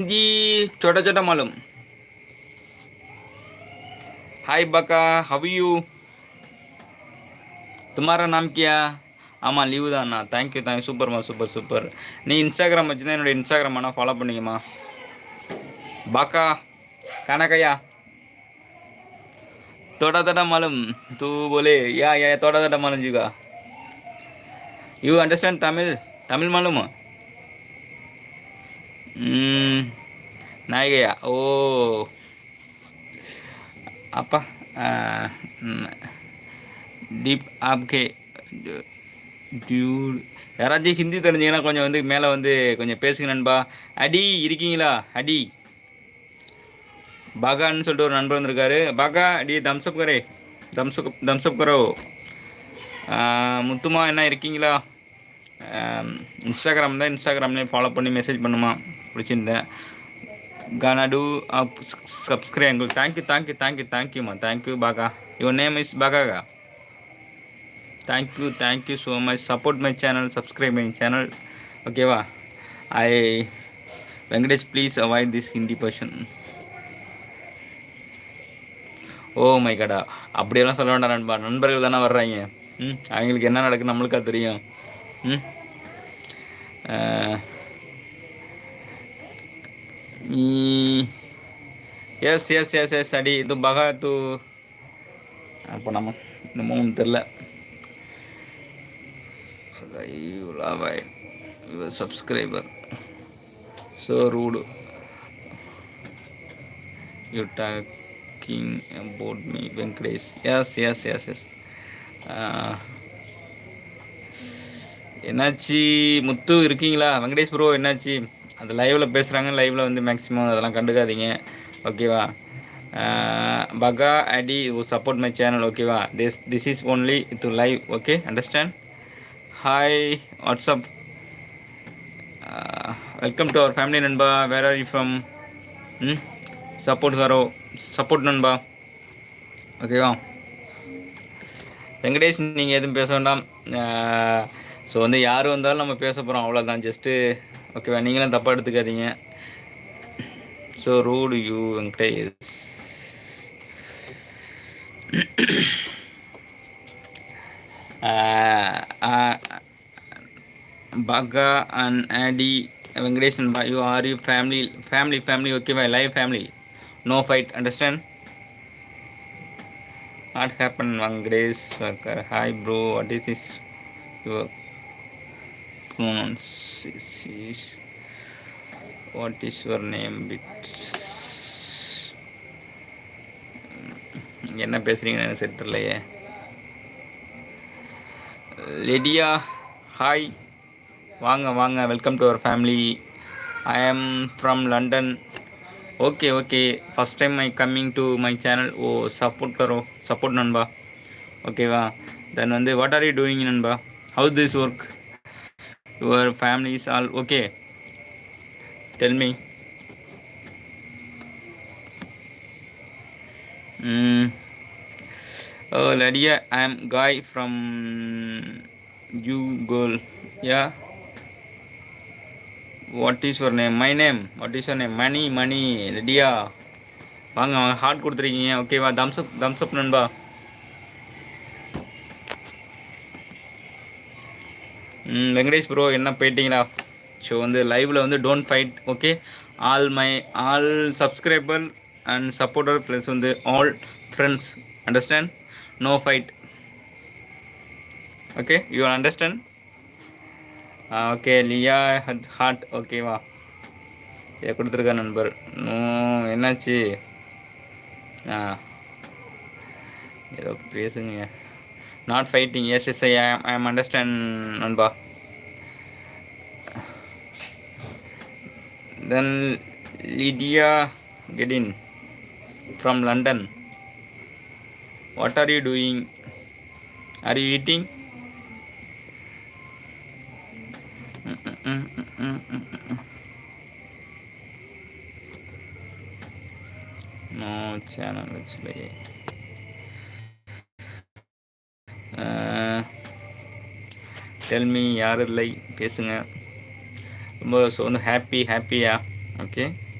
जी छोटा छोटा मालूम हाय बका हाउ यू तुम्हारा नाम क्या ஆமாம் லீவு தான்ண்ணா தேங்க்யூ தேங்க்யூ சூப்பர்மா சூப்பர் சூப்பர் நீ இன்ஸ்டாகிராம் வச்சுருந்தா என்னோடய இன்ஸ்டாகிராம் ஆனால் ஃபாலோ பண்ணிக்கம்மா பாக்கா கனகையா थोड़ा थोड़ा मालूम तू बोले या या थोड़ा थोड़ा मालूम juga you understand Tamil Tamil मालूम நாயகையா ஓ அப்பா டீப் ஆப்கே டியூர் யாராச்சும் ஹிந்தி தெரிஞ்சிங்கன்னா கொஞ்சம் வந்து மேலே வந்து கொஞ்சம் பேசுங்க நண்பா அடி இருக்கீங்களா அடி பகான்னு சொல்லிட்டு ஒரு நண்பர் வந்திருக்காரு பகா அடி தம்ஸ்அப் கரே தம்ஸ்அப் தம்ஸ்அப் கரோ முத்துமா என்ன இருக்கீங்களா இன்ஸ்டாகிராம் தான் இன்ஸ்டாகிராம்லேயே ஃபாலோ பண்ணி மெசேஜ் பண்ணுமா பிடிச்சிருந்தேன் கானா two up subscribe thank you thank you thank you தேங்க்யூம்மா thank you Baja your name is பாகாகா thank you thank you so much support my channel subscribe my channel ஓகேவா I Venkatesh please avoid this Hindi person oh my god அப்படியெல்லாம் சொல்ல வேண்டாம் நண்பா. நண்பர்கள் தானே வர்றாங்க. ம் அவங்களுக்கு என்ன நடக்குது நம்மளுக்கா தெரியும். ம். எஸ் எஸ் எஸ் எஸ் அடி இது பகா தூ அப்போ நம்ம இன்னமும் ஒன்று தெரில subscriber so rude you talking about me Venkatesh yes yes yes yes என்னாச்சு முத்து இருக்கீங்களா வெங்கடேஷ் ப்ரோ என்னாச்சு அந்த லைவில் பேசுகிறாங்க லைவில் வந்து மேக்ஸிமம் அதெல்லாம் கண்டுக்காதீங்க. ஓகேவா பகா ஐடி சப்போர்ட் மை சேனல் ஓகேவா this this is only to live okay understand hi WhatsApp welcome to our family நண்பா. Where are you from hmm? Support Hmm? Support நண்பா. ஓகேவா வெங்கடேஷ் நீங்கள் எதுவும் பேச வேண்டாம். ஸோ வந்து யார் வந்தாலும் நம்ம பேச போகிறோம் அவ்வளோதான் ஜஸ்ட்டு ஓகேவா நீங்களும் தப்பாக எடுத்துக்காதீங்க ஸோ ரூடு யூ வெங்கடேஷ் பகா and Aadi Venkatesh and you are you family family family ஓகேவா live family no fight understand what happen Venkatesh hi bro what is is your pronounce is what is your name bit mm, என்ன பேசுறீங்கன்னு எனக்கு தெரியலையே. லெடியா hi வாங்க வாங்க. Welcome to our family I am from London okay okay first time I coming to my channel oh support Karo support நண்பா. ஓகேவா then வந்து what are you doing நண்பா? How this work your family is all okay tell me Oh, Lydia, I am Guy from you girl. Yeah. What is your name? My name. What is your name? Money, money. Lydia. வாங்க வாங்க heart கொடுத்துருக்கீங்க ஓகேவா Thums அப் Thums அப் நண்பா Venkatesh bro என்ன போயிட்டீங்களா? So வந்து லைவில் வந்து don't fight okay all my all subscriber and supporter plus வந்து all friends understand no fight okay you understand okay Leah heart ஓகேவா ஏ கொடுத்துருக்க நண்பர். என்னாச்சு? ஆ. ஏதோ பேசுங்க. Not fighting yes yes I I am understand நண்பா then Lydia getting from London What are you doing? Are you eating? No channel actually. Tell me யாரும் யார் இல்லை? பேசுங்க. ரொம்ப ஸோ வந்து ஹாப்பி ஹாப்பியா ஓகே